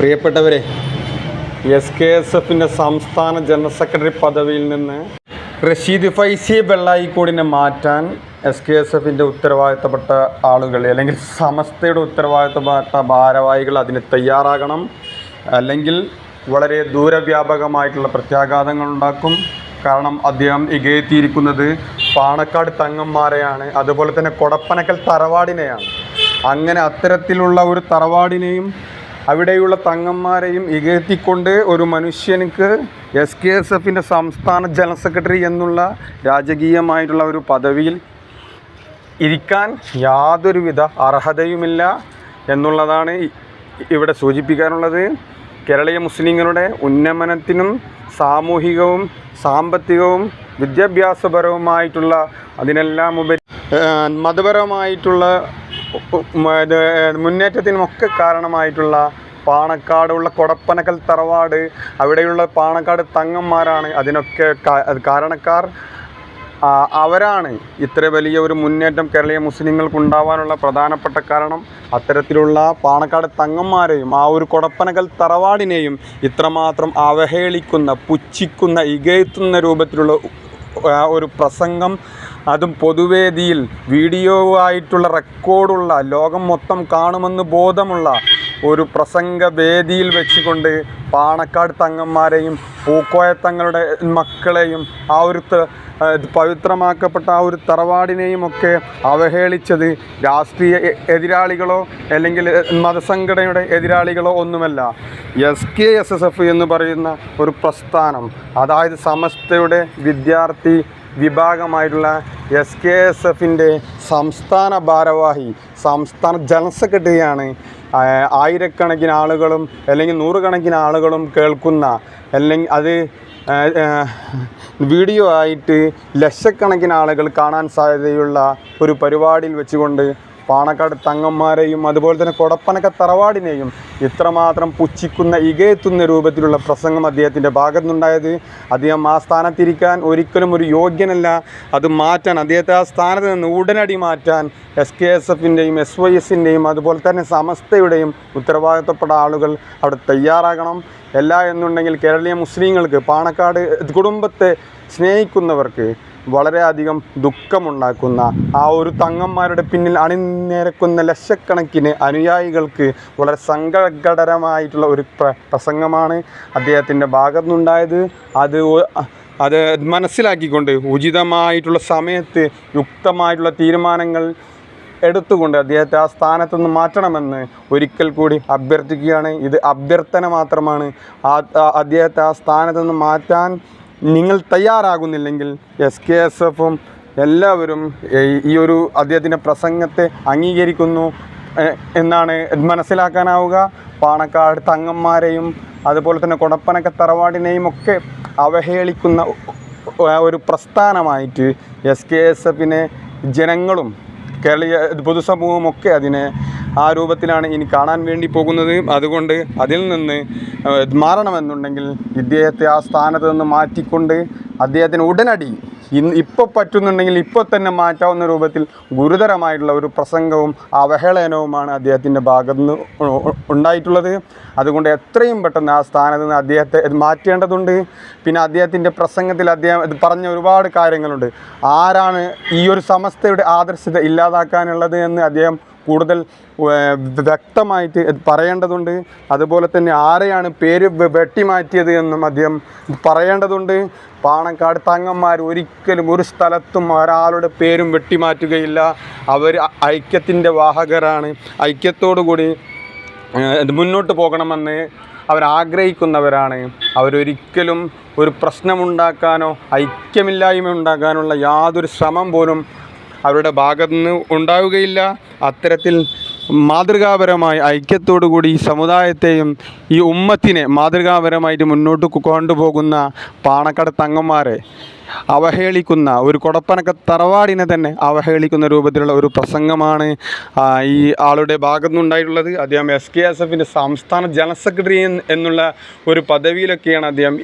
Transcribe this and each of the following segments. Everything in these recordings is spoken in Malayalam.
പ്രിയപ്പെട്ടവരെ എസ് കെ എസ് എഫിന്റെ സംസ്ഥാന ജനറൽ സെക്രട്ടറി പദവിയിൽ നിന്ന് റഷീദ് ഫൈസി വെള്ളായിക്കോടിനെ മാറ്റാൻ എസ് കെ എസ് എഫിന്റെ ഉത്തരവാദിത്തപ്പെട്ട ആളുകൾ അല്ലെങ്കിൽ സമസ്തയുടെ ഉത്തരവാദിത്തപ്പെട്ട ഭാരവാഹികൾ അതിന് തയ്യാറാകണം. അല്ലെങ്കിൽ വളരെ ദൂരവ്യാപകമായിട്ടുള്ള പ്രത്യാഘാതങ്ങൾ ഉണ്ടാക്കും. കാരണം അദ്ദേഹം ഇകയെത്തിയിരിക്കുന്നത് പാണക്കാട് തങ്ങന്മാരെയാണ്. അതുപോലെ തന്നെ കൊടപ്പനക്കൽ തറവാടിനെയാണ്. അങ്ങനെ അത്തരത്തിലുള്ള ഒരു തറവാടിനെയും അവിടെയുള്ള തങ്ങന്മാരെയും ഇകഴ്ത്തിക്കൊണ്ട് ഒരു മനുഷ്യനിക്ക് എസ് കെ എസ് എഫിന്റെ സംസ്ഥാന ജനറൽ സെക്രട്ടറി എന്നുള്ള രാജകീയമായിട്ടുള്ള ഒരു പദവിയിൽ ഇരിക്കാൻ യാതൊരുവിധ അർഹതയുമില്ല എന്നുള്ളതാണ് ഇവിടെ സൂചിപ്പിക്കാനുള്ളത്. കേരളീയ മുസ്ലിങ്ങളുടെ ഉന്നമനത്തിനും സാമൂഹികവും സാമ്പത്തികവും വിദ്യാഭ്യാസപരവുമായിട്ടുള്ള അതിനെല്ലാം ഉപരി മതപരമായിട്ടുള്ള മുന്നേറ്റത്തിനുമൊക്കെ കാരണമായിട്ടുള്ള പാണക്കാടുള്ള കൊടപ്പനക്കൽ തറവാട് അവിടെയുള്ള പാണക്കാട് തങ്ങന്മാരാണ് അതിനൊക്കെ കാരണക്കാർ. അവരാണ് ഇത്ര വലിയ ഒരു മുന്നേറ്റം കേരളീയ മുസ്ലിങ്ങൾക്ക് ഉണ്ടാവാനുള്ള പ്രധാനപ്പെട്ട കാരണം. അത്തരത്തിലുള്ള പാണക്കാട് തങ്ങന്മാരെയും ആ ഒരു കൊടപ്പനകൽ തറവാടിനെയും ഇത്രമാത്രം അവഹേളിക്കുന്ന പുച്ഛിക്കുന്ന ഇകയത്തുന്ന രൂപത്തിലുള്ള ഒരു പ്രസംഗം അതും പൊതുവേദിയിൽ വീഡിയോ ആയിട്ടുള്ള റെക്കോർഡുള്ള ലോകം മൊത്തം കാണുമെന്ന് ബോധമുള്ള ഒരു പ്രസംഗ വേദിയിൽ വെച്ചുകൊണ്ട് പാണക്കാട് തങ്ങന്മാരെയും പൂക്കോയ തങ്ങളുടെ മക്കളെയും ആ ഒരു പവിത്രമാക്കപ്പെട്ട ആ ഒരു തറവാടിനെയും ഒക്കെ അവഹേളിച്ചത് രാഷ്ട്രീയ എതിരാളികളോ അല്ലെങ്കിൽ മതസംഘടനയുടെ എതിരാളികളോ ഒന്നുമല്ല. S K S S F എന്ന് പറയുന്ന ഒരു പ്രസ്ഥാനം അതായത് സമസ്തയുടെ വിദ്യാർത്ഥി വിഭാഗമായിട്ടുള്ള എസ് കെ എസ് എഫിന്റെ സംസ്ഥാന ഭാരവാഹി സംസ്ഥാന ജനറൽ സെക്രട്ടറിയാണ് ആയിരക്കണക്കിന് ആളുകളും അല്ലെങ്കിൽ നൂറുകണക്കിന് ആളുകളും കേൾക്കുന്ന അല്ലെങ്കിൽ അത് വീഡിയോ ആയിട്ട് ലക്ഷക്കണക്കിന് ആളുകൾ കാണാൻ സാധ്യതയുള്ള ഒരു പരിപാടിയിൽ വെച്ചുകൊണ്ട് പാണക്കാട് തങ്ങന്മാരെയും അതുപോലെ തന്നെ കൊടപ്പനക്ക തറവാടിനെയും ഇത്രമാത്രം പുച്ഛിക്കുന്ന ഇകയെത്തുന്ന രൂപത്തിലുള്ള പ്രസംഗം അദ്ദേഹത്തിന്റെ ഭാഗത്തു നിന്നുണ്ടായത് അദ്ദേഹം ആ സ്ഥാനത്തിരിക്കാൻ ഒരിക്കലും ഒരു യോഗ്യനല്ല. അത് മാറ്റാൻ അദ്ദേഹത്തെ ആ സ്ഥാനത്ത് നിന്ന് ഉടനടി മാറ്റാൻ എസ് കെ എസ് എഫിന്റെയും എസ് വൈ എസിന്റെയും അതുപോലെ തന്നെ സമസ്തയുടെയും ഉത്തരവാദിത്തപ്പെട്ട ആളുകൾ അവിടെ തയ്യാറാകണം. എല്ലാ എന്നുണ്ടെങ്കിൽ കേരളീയ മുസ്ലിങ്ങൾക്ക് പാണക്കാട് കുടുംബത്തെ സ്നേഹിക്കുന്നവർക്ക് വളരെയധികം ദുഃഖമുണ്ടാക്കുന്ന ആ ഒരു തങ്ങന്മാരുടെ പിന്നിൽ അണിനിരക്കുന്ന ലക്ഷക്കണക്കിന് അനുയായികൾക്ക് വളരെ സങ്കടകരമായിട്ടുള്ള ഒരു പ്ര പ്രസംഗമാണ് അദ്ദേഹത്തിന്റെ ഭാഗത്തുനിന്നുണ്ടായത്. അത് അത് മനസ്സിലാക്കിക്കൊണ്ട് ഉചിതമായിട്ടുള്ള സമയത്ത് യുക്തമായിട്ടുള്ള തീരുമാനങ്ങൾ എടുത്തുകൊണ്ട് അദ്ദേഹത്തെ ആ സ്ഥാനത്തു നിന്ന് മാറ്റണമെന്ന് ഒരിക്കൽ കൂടി അഭ്യർത്ഥിക്കുകയാണ്. ഇത് അഭ്യർത്ഥന മാത്രമാണ്. ആ- അദ്ദേഹത്തെ ആ സ്ഥാനത്തു നിന്ന് മാറ്റാൻ നിങ്ങൾ തയ്യാറാകുന്നില്ലെങ്കിൽ എസ് കെ എസ് എഫും എല്ലാവരും ഈ- ഒരു അദ്ദേഹത്തിന്റെ പ്രസംഗത്തെ അംഗീകരിക്കുന്നു എന്നാണ് മനസ്സിലാക്കാനാവുക. പാണക്കാട് തങ്ങന്മാരെയും അതുപോലെ തന്നെ കൊടപ്പനക്ക തറവാടിനെയും ഒക്കെ അവഹേളിക്കുന്ന ഒരു പ്രസ്ഥാനമായിട്ട് എസ് കെ എസ് എഫിനെ ജനങ്ങളും കേരളീയ പൊതുസമൂഹമൊക്കെ അതിനെ ആ രൂപത്തിലാണ് ഇനി കാണാൻ വേണ്ടി പോകുന്നത്. അതുകൊണ്ട് അതിൽ നിന്ന് മാറണമെന്നുണ്ടെങ്കിൽ ഇദ്ദേഹത്തെ ആ സ്ഥാനത്ത് നിന്ന് മാറ്റിക്കൊണ്ട് അദ്ദേഹത്തിന് ഉടനടി ഇന്ന് ഇപ്പോൾ പറ്റുന്നുണ്ടെങ്കിൽ ഇപ്പോൾ തന്നെ മാറ്റാവുന്ന രൂപത്തിൽ ഗുരുതരമായിട്ടുള്ള ഒരു പ്രസംഗവും അവഹേളനവുമാണ് അദ്ദേഹത്തിന്റെ ഭാഗത്ത് നിന്ന് ഉണ്ടായിട്ടുള്ളത്. അതുകൊണ്ട് എത്രയും പെട്ടെന്ന് ആ സ്ഥാനത്ത് നിന്ന് അദ്ദേഹത്തെ മാറ്റേണ്ടതുണ്ട്. പിന്നെ അദ്ദേഹത്തിന്റെ പ്രസംഗത്തിൽ അദ്ദേഹം പറഞ്ഞ ഒരുപാട് കാര്യങ്ങളുണ്ട്. ആരാണ് ഈ ഒരു സമസ്തയുടെ ആദർശത ഇല്ലാതാക്കാനുള്ളത് എന്ന് അദ്ദേഹം കൂടുതൽ വ്യക്തമായിട്ട് പറയേണ്ടതുണ്ട്. അതുപോലെ തന്നെ ആരെയാണ് പേര് വെട്ടിമാറ്റിയത് എന്നും അദ്ദേഹം പറയേണ്ടതുണ്ട്. പാണക്കാട് തങ്ങന്മാർ ഒരിക്കലും ഒരു സ്ഥലത്തും ഒരാളുടെ പേരും വെട്ടിമാറ്റുകയില്ല അവർ ഐക്യത്തിന്റെ വാഹകരാണ്. ഐക്യത്തോടു കൂടി മുന്നോട്ട് പോകണമെന്ന് അവരാഗ്രഹിക്കുന്നവരാണ് അവരൊരിക്കലും ഒരു പ്രശ്നമുണ്ടാക്കാനോ ഐക്യമില്ലായ്മ ഉണ്ടാക്കാനുള്ള യാതൊരു ശ്രമം പോലും അവരുടെ ഭാഗത്തു നിന്ന് ഉണ്ടാവുകയില്ല. അത്തരത്തിൽ മാതൃകാപരമായി ഐക്യത്തോടു കൂടി ഈ സമുദായത്തെയും ഈ ഉമ്മത്തിനെ മാതൃകാപരമായിട്ട് മുന്നോട്ട് കൊണ്ടുപോകുന്ന പാണക്കട തങ്ങന്മാരെ അവഹേളിക്കുന്ന ഒരു കൊടപ്പനക്ക തറവാടിനെ തന്നെ അവഹേളിക്കുന്ന രൂപത്തിലുള്ള ഒരു പ്രസംഗമാണ് ഈ ആളുടെ ഭാഗത്തു നിന്നുണ്ടായിട്ടുള്ളത് അദ്ദേഹം എസ് കെ എസ് എഫിന്റെ സംസ്ഥാന ജനറൽ സെക്രട്ടറി എന്നുള്ള ഒരു പദവിയിലൊക്കെയാണ് അദ്ദേഹം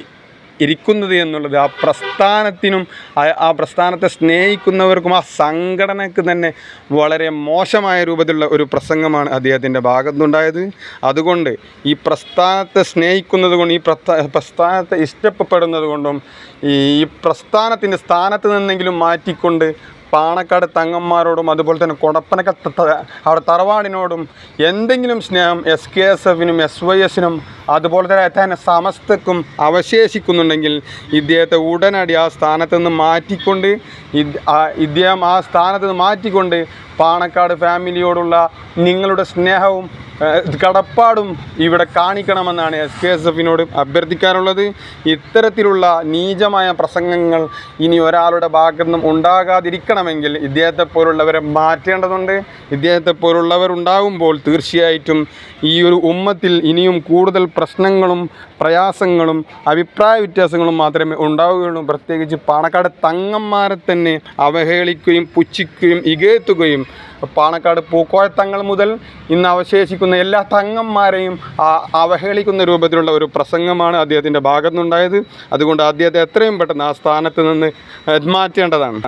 ഇരിക്കുന്നത് എന്നുള്ളത് ആ പ്രസ്ഥാനത്തിനും ആ- പ്രസ്ഥാനത്തെ സ്നേഹിക്കുന്നവർക്കും ആ സംഘടനയ്ക്ക് തന്നെ വളരെ മോശമായ രൂപത്തിലുള്ള ഒരു പ്രസംഗമാണ് അദ്ദേഹത്തിന്റെ ഭാഗത്തുനിന്നുണ്ടായത്. അതുകൊണ്ട് ഈ പ്രസ്ഥാനത്തെ സ്നേഹിക്കുന്നത് കൊണ്ട് ഈ പ്രസ്ഥാ പ്രസ്ഥാനത്തെ ഇഷ്ടപ്പെടുന്നത് കൊണ്ടും ഈ പ്രസ്ഥാനത്തിന്റെ സ്ഥാനത്ത് നിന്നെങ്കിലും മാറ്റിക്കൊണ്ട് പാണക്കാട് തങ്ങന്മാരോടും അതുപോലെ തന്നെ കൊടപ്പനക്ക ത- ത- അവിടെ തറവാടിനോടും എന്തെങ്കിലും സ്നേഹം എസ് കെ എസ് എഫിനും എസ് വൈ എസിനും അതുപോലെ തന്നെ തന്നെ സമസ്തക്കും അവശേഷിക്കുന്നുണ്ടെങ്കിൽ ഇദ്ദേഹത്തെ ഉടനടി ആ സ്ഥാനത്ത് നിന്ന് മാറ്റിക്കൊണ്ട് ഇദ്ദേഹം ആ സ്ഥാനത്ത് നിന്ന് മാറ്റിക്കൊണ്ട് പാണക്കാട് ഫാമിലിയോടുള്ള നിങ്ങളുടെ സ്നേഹവും കടപ്പാടും ഇവിടെ കാണിക്കണമെന്നാണ് എസ് കെ എസ് എഫിനോട് അഭ്യർത്ഥിക്കാനുള്ളത് ഇത്തരത്തിലുള്ള നീചമായ പ്രസംഗങ്ങൾ ഇനി ഒരാളുടെ ഭാഗത്തു നിന്നും ഉണ്ടാകാതിരിക്കണമെങ്കിൽ ഇദ്ദേഹത്തെ പോലുള്ളവരെ മാറ്റേണ്ടതുണ്ട്. ഇദ്ദേഹത്തെ പോലുള്ളവർ ഉണ്ടാകുമ്പോൾ തീർച്ചയായിട്ടും ഈ ഒരു ഉമ്മത്തിൽ ഇനിയും കൂടുതൽ പ്രശ്നങ്ങളും പ്രയാസങ്ങളും അഭിപ്രായ വ്യത്യാസങ്ങളും മാത്രമേ ഉണ്ടാവുകയുള്ളൂ. പ്രത്യേകിച്ച് പാണക്കാട് തങ്ങന്മാരെ തന്നെ അവഹേളിക്കുകയും പുച്ഛിക്കുകയും ഇകഴ്ത്തുകയും പാണക്കാട് പൂക്കോയത്തങ്ങൾ മുതൽ ഇന്ന് അവശേഷിക്കുന്ന എല്ലാ തങ്ങന്മാരെയും അവഹേളിക്കുന്ന രൂപത്തിലുള്ള ഒരു പ്രസംഗമാണ് അദ്ദേഹത്തിന്റെ ഭാഗത്തുനിന്നുണ്ടായത്. അതുകൊണ്ട് അദ്ദേഹത്തെ എത്രയും പെട്ടെന്ന് ആ സ്ഥാനത്ത് നിന്ന് മാറ്റേണ്ടതാണ്.